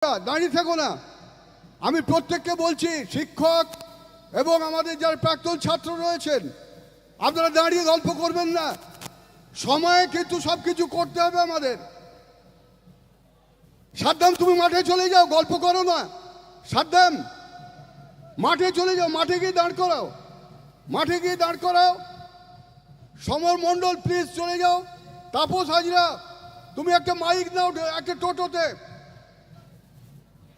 দাঁড়িয়ে থেকো না। আমি প্রত্যেককে বলছি, শিক্ষক এবং আমাদের যারা প্রাক্তন ছাত্র রয়েছেন, আপনারা দাঁড়িয়ে গল্প করবেন না। সময়ে কিন্তু সব কিছু করতে হবে আমাদের। সাদ্দাম, তুমি মাঠে চলে যাও, গল্প করো না। সাদ্দাম, মাঠে চলে যাও, মাঠে গিয়ে দাঁড় করাও। মাঠে গিয়ে দাঁড় করাও। সমর মণ্ডল প্লিজ চলে যাও। তাপস হাজরা, তুমি একটা মাইক নাও, একটা টোটোতে।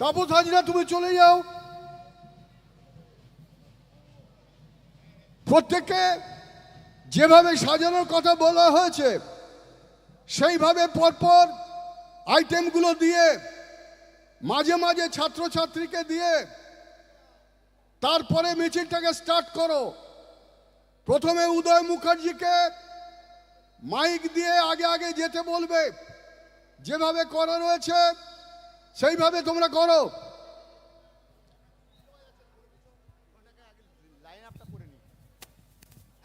তাপস হাজরা, তুমি চলে যাও। প্রত্যেককে যেভাবে সাজানোর কথা বলা হয়েছে, সেইভাবে পরপর আইটেমগুলো দিয়ে, মাঝে মাঝে ছাত্রছাত্রীকে দিয়ে, তারপরে মিছিলটাকে স্টার্ট করো। প্রথমে উদয় মুখার্জিকে মাইক দিয়ে আগে আগে যেতে বলবে। যেভাবে করা রয়েছে সেইভাবে তোমরা করো।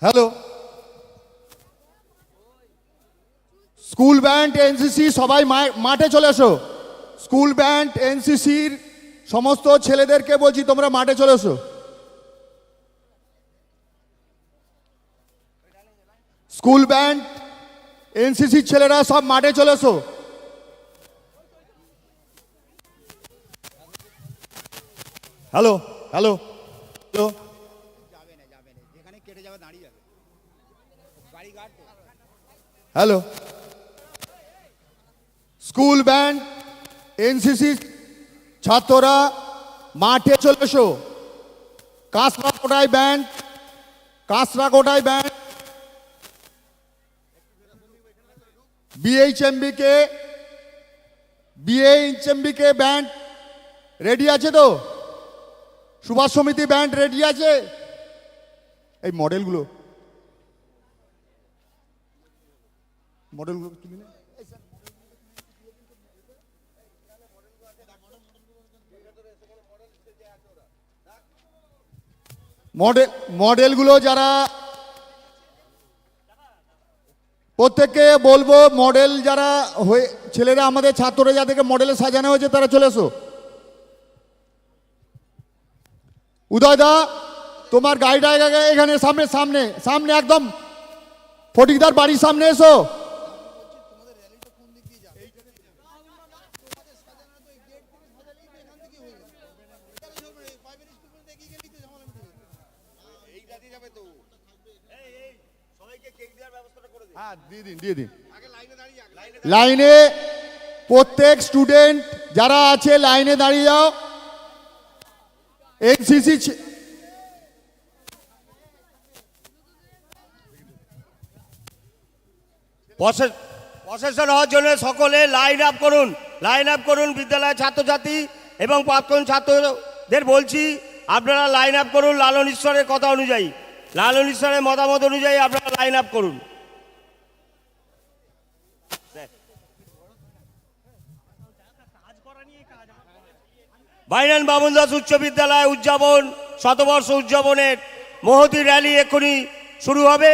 হ্যালো স্কুল ব্যান্ড এনসিসি সবাই মাঠে চলে এসো। স্কুল ব্যান্ড এনসিসির সমস্ত ছেলেদেরকে বলছি, তোমরা মাঠে চলে এসো। স্কুল ব্যান্ড এনসিসির ছেলেরা সব মাঠে চলে এসো। Hello hello hello. Hello. School band, NCC, ছাত্ররা মাঠে চলে এসো। কাঁচরা কোটায় ব্যান্ড। কাঁচরা কোটায় ব্যান্ড বিএইচএমবিকে বিএইচএমবিকে ব্যান্ড, রেডি আছে তো? সুভাষ সমিতি ব্যান্ড রেডি আছে। এই মডেলগুলো। মডেলগুলো না মডেল মডেলগুলো যারা প্রত্যেককে বলব, মডেল যারা হয়ে ছেলেরা আমাদের ছাত্ররা যাদেরকে মডেলে সাজানো হয়েছে, তারা চলে এসো। উদয় দা তোমার গাড়িটা এখানে সামনে সামনে সামনে একদম। ফটিকদার বাড়ির সামনে এসো। হ্যাঁ লাইনে প্রত্যেক স্টুডেন্ট যারা আছে লাইনে দাঁড়িয়ে যাও। এনসিসি প্রসেসন হওয়ার জন্য সকলে লাইন আপ করুন। লাইন আপ করুন বিদ্যালয়ের ছাত্রছাত্রী এবং প্রাক্তন ছাত্রদের বলছি, আপনারা লাইন আপ করুন লালন ঈশ্বরের কথা অনুযায়ী। লালন ঈশ্বরের মতামত অনুযায়ী আপনারা লাইন আপ করুন। বাইনান বামুন দাস উচ্চ বিদ্যালয় উদযাপন শতবর্ষ উদযাপনের মহতি র্যালি এক্ষুনি শুরু হবে।